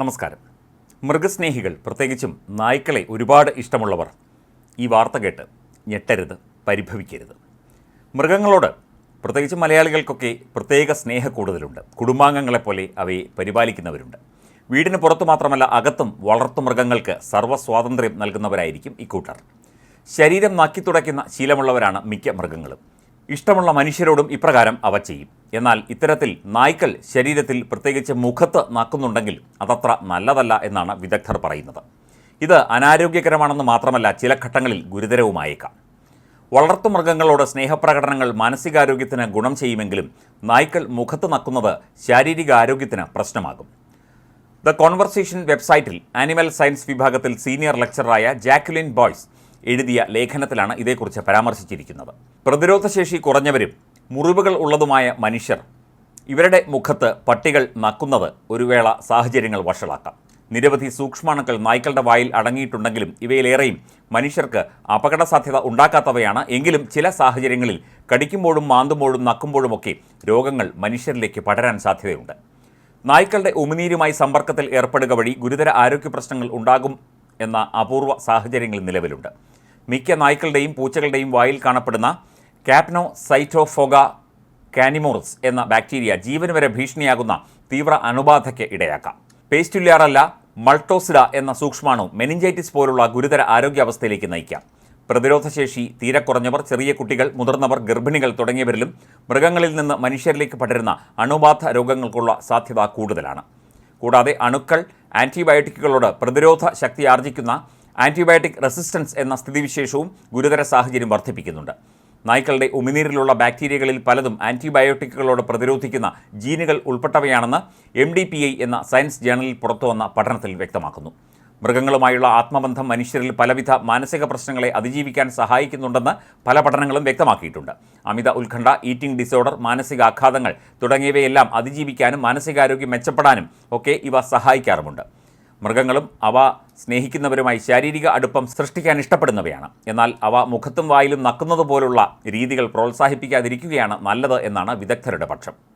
നമസ്കാരം. മൃഗസ്നേഹികൾ പ്രത്യേകിച്ചും നായ്ക്കളെ ഒരുപാട് ഇഷ്ടമുള്ളവർ. ഈ വാർത്ത കേട്ട് ഞെട്ടരുത് പരിഭവിക്കരുത്. മൃഗങ്ങളോട് പ്രത്യേകിച്ച് മലയാളികൾക്കൊക്കെ പ്രത്യേക സ്നേഹ കൂടുതലുണ്ട്. കുടുംബാംഗങ്ങളെപ്പോലെ അവയെ പരിപാലിക്കുന്നവരുണ്ട്. വീടിന് പുറത്തു മാത്രമല്ല അകത്തും വളർത്തു മൃഗങ്ങൾക്ക് സർവസ്വാതന്ത്ര്യം നൽകുന്നവരായിരിക്കും ഇക്കൂട്ടർ ശരീരം നക്കി തുടയ്ക്കുന്ന ശീലമുള്ളവരാണ് മിക്ക മൃഗങ്ങളും. ഇഷ്ടമുള്ള മനുഷ്യരോടും ഇപ്രകാരം അവ ചെയ്യും. എന്നാൽ ഇത്തരത്തിൽ നായ്ക്കൾ ശരീരത്തിൽ പ്രത്യേകിച്ച് മുഖത്ത് നക്കുന്നുണ്ടെങ്കിൽ അതത്ര നല്ലതല്ല എന്നാണ് വിദഗ്ധർ പറയുന്നത്. ഇത് അനാരോഗ്യകരമാണെന്ന് മാത്രമല്ല ചില ഘട്ടങ്ങളിൽ ഗുരുതരവുമായേക്കാം. വളർത്തുമൃഗങ്ങളോട് സ്നേഹപ്രകടനങ്ങൾ മാനസികാരോഗ്യത്തിന് ഗുണം ചെയ്യുമെങ്കിലും നായ്ക്കൾ മുഖത്ത് നക്കുന്നത് ശാരീരിക ആരോഗ്യത്തിന് പ്രശ്നമാകും. ദ കോൺവെർസേഷൻ വെബ്സൈറ്റിൽ ആനിമൽ സയൻസ് വിഭാഗത്തിൽ സീനിയർ ലെക്ചറായ ജാക്വലിൻ ബോയ്സ് എഴുതിയ ലേഖനത്തിലാണ് ഇതേക്കുറിച്ച് പരാമർശിച്ചിരിക്കുന്നത്. പ്രതിരോധശേഷി കുറഞ്ഞവരും മുറിവുകൾ ഉള്ളതുമായ മനുഷ്യർ ഇവരുടെ മുഖത്ത് പട്ടികൾ നക്കുന്നത് ഒരു വേള സാഹചര്യങ്ങൾ വഷളാക്കാം. നിരവധി സൂക്ഷ്മാണുക്കൾ നായ്ക്കളുടെ വായിൽ അടങ്ങിയിട്ടുണ്ടെങ്കിലും ഇവയിലേറെയും മനുഷ്യർക്ക് അപകട സാധ്യത ഉണ്ടാക്കാത്തവയാണ്. എങ്കിലും ചില സാഹചര്യങ്ങളിൽ കടിക്കുമ്പോഴും മാന്തുമ്പോഴും നക്കുമ്പോഴുമൊക്കെ രോഗങ്ങൾ മനുഷ്യരിലേക്ക് പടരാൻ സാധ്യതയുണ്ട്. നായ്ക്കളുടെ ഉമിനീരുമായി സമ്പർക്കത്തിൽ ഏർപ്പെടുക വഴി ഗുരുതര ആരോഗ്യ പ്രശ്നങ്ങൾ ഉണ്ടാകും എന്ന അപൂർവ സാഹചര്യങ്ങൾ നിലവിലുണ്ട്. മിക്ക നായ്ക്കളുടെയും പൂച്ചകളുടെയും വായിൽ കാണപ്പെടുന്ന കാപ്നോ സൈറ്റോഫോഗ കാനിമോറസ് എന്ന ബാക്ടീരിയ ജീവന് വരെ ഭീഷണിയാകുന്ന തീവ്ര അണുബാധയ്ക്ക് ഇടയാക്കാം. പേസ്റ്റുല്യാറല്ല മൾട്ടോസിഡ എന്ന സൂക്ഷ്മാണു മെനിഞ്ചൈറ്റിസ് പോലുള്ള ഗുരുതര ആരോഗ്യാവസ്ഥയിലേക്ക് നയിക്കാം. പ്രതിരോധശേഷി തീരെ കുറഞ്ഞവർ ചെറിയ കുട്ടികൾ മുതിർന്നവർ ഗർഭിണികൾ തുടങ്ങിയവരിലും മൃഗങ്ങളിൽ നിന്ന് മനുഷ്യരിലേക്ക് പടരുന്ന അണുബാധ രോഗങ്ങൾക്കുള്ള സാധ്യത കൂടുതലാണ്. കൂടാതെ അണുക്കൾ ആന്റിബയോട്ടിക്കുകളോട് പ്രതിരോധ ശക്തി ആർജിക്കുന്ന ആന്റിബയോട്ടിക് റെസിസ്റ്റൻസ് എന്ന സ്ഥിതിവിശേഷവും ഗുരുതര സാഹചര്യം വർദ്ധിപ്പിക്കുന്നുണ്ട്. നായ്ക്കളുടെ ഉമിനീരിലുള്ള ബാക്ടീരിയകളിൽ പലതും ആന്റിബയോട്ടിക്കുകളോട് പ്രതിരോധിക്കുന്ന ജീനുകൾ ഉൾപ്പെട്ടവയാണെന്ന് എം ഡി പി ഐ എന്ന സയൻസ് ജേണലിൽ പുറത്തുവന്ന പഠനത്തിൽ വ്യക്തമാക്കുന്നു. മൃഗങ്ങളുമായുള്ള ആത്മബന്ധം മനുഷ്യരിൽ പലവിധ മാനസിക പ്രശ്നങ്ങളെ അതിജീവിക്കാൻ സഹായിക്കുന്നുണ്ടെന്ന് പല പഠനങ്ങളും വ്യക്തമാക്കിയിട്ടുണ്ട്. അമിത ഉത്കണ്ഠ ഈറ്റിംഗ് ഡിസോർഡർ മാനസികാഘാതങ്ങൾ തുടങ്ങിയവയെല്ലാം അതിജീവിക്കാനും മാനസികാരോഗ്യം മെച്ചപ്പെടാനും ഒക്കെ ഇവ സഹായിക്കാറുമുണ്ട്. മൃഗങ്ങളും അവ സ്നേഹിക്കുന്നവരുമായി ശാരീരിക അടുപ്പം സൃഷ്ടിക്കാൻ ഇഷ്ടപ്പെടുന്നവയാണ്. എന്നാൽ അവ മുഖത്തും വായിലും നക്കുന്നത് പോലുള്ള രീതികൾ പ്രോത്സാഹിപ്പിക്കാതിരിക്കുകയാണ് നല്ലത് എന്നാണ് വിദഗ്ധരുടെ പക്ഷം.